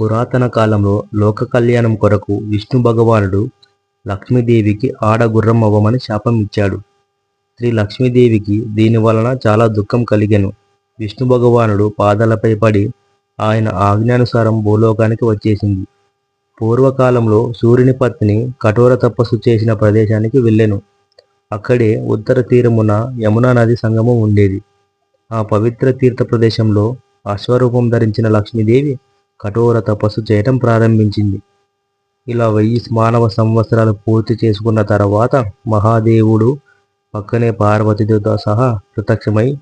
పురాతన కాలంలో లోక కళ్యాణం కొరకు విష్ణు భగవానుడు లక్ష్మీదేవికి ఆడగుర్రం అవ్వమని శాపం ఇచ్చాడు. శ్రీ లక్ష్మీదేవికి దీని వలన చాలా దుఃఖం కలిగెను. విష్ణు భగవానుడు పాదాలపై పడి ఆయన ఆజ్ఞానుసారం భూలోకానికి వచ్చేసింది. పూర్వకాలంలో సూర్యుని పత్ని కఠోర తపస్సు చేసిన ప్రదేశానికి వెళ్ళెను. అక్కడే ఉత్తర తీరమున యమునా నది సంగమం ఉండేది. ఆ పవిత్ర తీర్థ ప్రదేశంలో అశ్వరూపం ధరించిన లక్ష్మీదేవి కఠోర తపస్సు చేయటం ప్రారంభించింది. ఇలా వెయ్యి మానవ సంవత్సరాలు పూర్తి చేసుకున్న తర్వాత మహాదేవుడు పక్కనే పార్వతితో సహా ప్రత్యక్షమై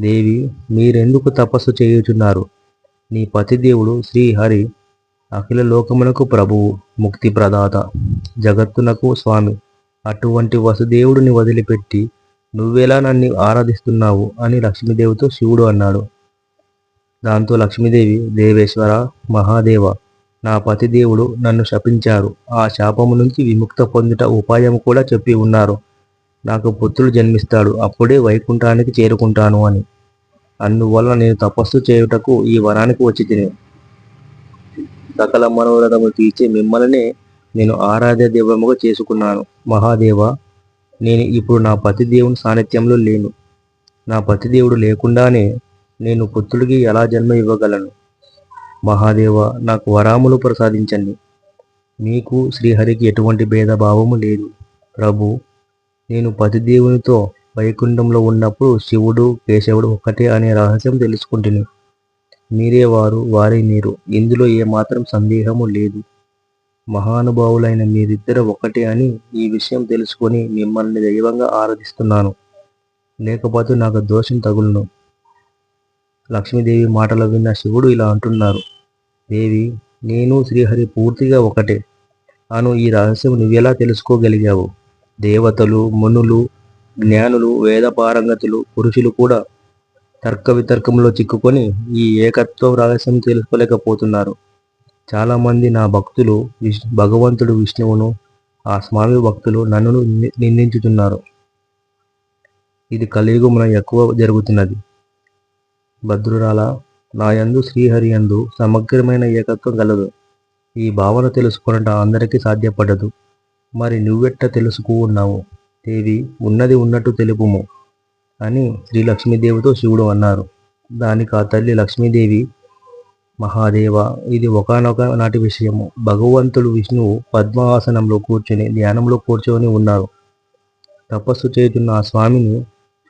దేవి మీరెందుకు తపస్సు చేయుచున్నారు? నీ పతిదేవుడు శ్రీహరి అఖిల లోకమునకు ప్రభువు ముక్తి ప్రదాత జగత్తునకు స్వామి. అటువంటి వసుదేవుడిని వదిలిపెట్టి నువ్వెలా నన్ను ఆరాధిస్తున్నావు? అని లక్ష్మీదేవితో శివుడు అన్నాడు. దాంతో లక్ష్మీదేవి దేవేశ్వర మహాదేవ నా పతిదేవుడు నన్ను శపించారు. ఆ శాపము నుంచి విముక్త పొందుట ఉపాయం కూడా చెప్పి ఉన్నారు. నాకు పుత్రుడు జన్మిస్తాడు. అప్పుడే వైకుంఠానికి చేరుకుంటాను అని. అందువల్ల నేను తపస్సు చేయుటకు ఈ వనానికి వచ్చి తిని. సకల మనోరథము తీర్చే మిమ్మల్నే నేను ఆరాధ్య దేవముగా చేసుకున్నాను. మహాదేవ నేను ఇప్పుడు నా పతిదేవుని సాన్నిధ్యంలో లేను. నా పతిదేవుడు లేకుండానే నేను పుత్రుడికి ఎలా జన్మ ఇవ్వగలను? మహాదేవ నాకు వరాములు ప్రసాదించండి. మీకు శ్రీహరికి ఎటువంటి భేదభావము లేదు. ప్రభు నేను పతిదేవునితో వైకుంఠంలో ఉన్నప్పుడు శివుడు కేశవుడు ఒక్కటే అనే రహస్యం తెలుసుకుంటుని. మీరే వారు వారే మీరు. ఇందులో ఏమాత్రం సందేహము లేదు. మహానుభావులైన మీరిద్దరు ఒకటే అని ఈ విషయం తెలుసుకొని మిమ్మల్ని దైవంగా ఆరాధిస్తున్నాను. లేకపోతే నాకు దోషం తగులును. లక్ష్మీదేవి మాటలు విన్న శివుడు ఇలా అంటున్నారు. దేవి నేను శ్రీహరి పూర్తిగా ఒకటే. అను ఈ రహస్యం నువ్వెలా తెలుసుకోగలిగావు? దేవతలు మునులు జ్ఞానులు వేద పారంగతులు పురుషులు కూడా తర్క వితర్కంలో చిక్కుకొని ఈ ఏకత్వ రహస్యం తెలుసుకోలేకపోతున్నారు. చాలామంది నా భక్తులు విష్ భగవంతుడు విష్ణువును ఆ స్వామి భక్తులు నన్ను ని- నిందించుతున్నారు. ఇది కలియుగమున ఎక్కువ జరుగుతున్నది. భద్రురాల నాయందు శ్రీహరియందు సమగ్రమైన ఏకత్వం గలదు. ఈ భావన తెలుసుకొనట అందరికీ సాధ్యపడదు. మరి నువ్వెట్ట తెలుసుకు ఉన్నావు? దేవి ఉన్నది ఉన్నట్టు తెలుపుము అని శ్రీ లక్ష్మీదేవితో శివుడు అన్నారు. దానికి ఆ తల్లి లక్ష్మీదేవి మహాదేవ ఇది ఒకానొక నాటి విషయము. భగవంతుడు విష్ణువు పద్మాసనంలో కూర్చొని ధ్యానంలో కూర్చొని ఉన్నారు. తపస్సు చేస్తున్న ఆ స్వామిని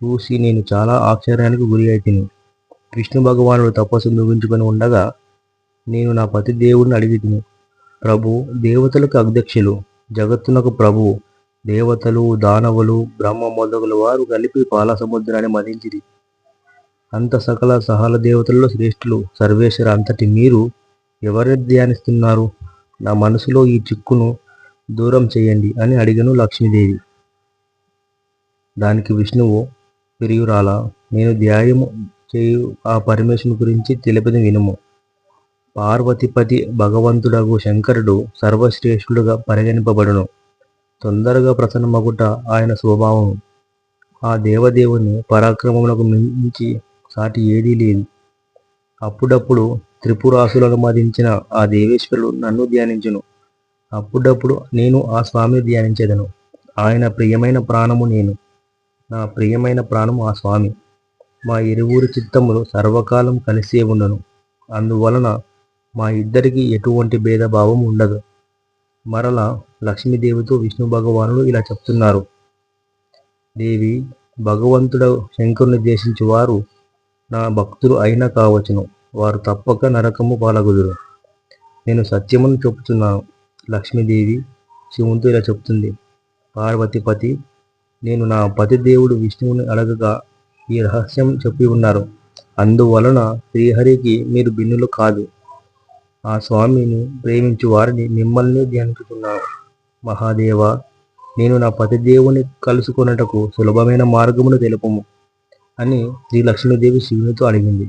చూసి నేను చాలా ఆశ్చర్యానికి గురి అయితిని. విష్ణు భగవానుడు తపస్సు ముగించుకొని ఉండగా నేను నా పతి దేవుడిని అడిగి తిని ప్రభు దేవతలకు అధ్యక్షులు జగత్తునకు ప్రభు దేవతలు దానవులు బ్రహ్మ మొదగుల వారు కలిపి పాలసముద్రాన్ని మరించిది అంత సకల సహల దేవతల్లో శ్రేష్ఠులు సర్వేశ్వర అంతటి మీరు ఎవరిని ధ్యానిస్తున్నారు? నా మనసులో ఈ చిక్కును దూరం చేయండి అని అడిగను లక్ష్మీదేవి. దానికి విష్ణువు పెరుగురాలా నేను ధ్యాయము చేయు ఆ పరమేశ్వరుని గురించి తెలిపిన వినుము. పార్వతిపతి భగవంతుడగు శంకరుడు సర్వశ్రేష్ఠుడుగా పరిగణింపబడును. తొందరగా ప్రసన్నమగుట ఆయన స్వభావం. ఆ దేవదేవుని పరాక్రమములకు మించి సాటి ఏదీ లేదు. అప్పుడప్పుడు త్రిపురాసులను మదించిన ఆ దేవేశ్వరుడు నన్ను ధ్యానించును. అప్పుడప్పుడు నేను ఆ స్వామిని ధ్యానించేదను. ఆయన ప్రియమైన ప్రాణము నేను. నా ప్రియమైన ప్రాణము ఆ స్వామి. మా ఇరువురి చిత్తములు సర్వకాలం కలిసే ఉండను. అందువలన మా ఇద్దరికి ఎటువంటి భేదభావం ఉండదు. మరలా లక్ష్మీదేవితో విష్ణు భగవానుడు ఇలా చెప్తున్నారు. దేవి భగవంతుడు శంకరుని దేశించి వారు నా భక్తులు అయినా కావచ్చును. వారు తప్పక నరకము పాలగుదురు. నేను సత్యమును చెబుతున్నాను లక్ష్మీదేవి శివునితో ఇలా చెప్తుంది. పార్వతిపతి నేను నా పతి దేవుడు విష్ణువుని అడగగా ఈ రహస్యం చెప్పి ఉన్నారు. అందువలన శ్రీహరికి మీరు భిన్నులు కాదు. ఆ స్వామిని ప్రేమించు వారిని మిమ్మల్ని ధ్యానించుతున్నాను మహాదేవ నేను నా పతిదేవుని కలుసుకొనుటకు సులభమైన మార్గమును తెలుపము అని శ్రీ లక్ష్మీదేవి శివునితో అడిగింది.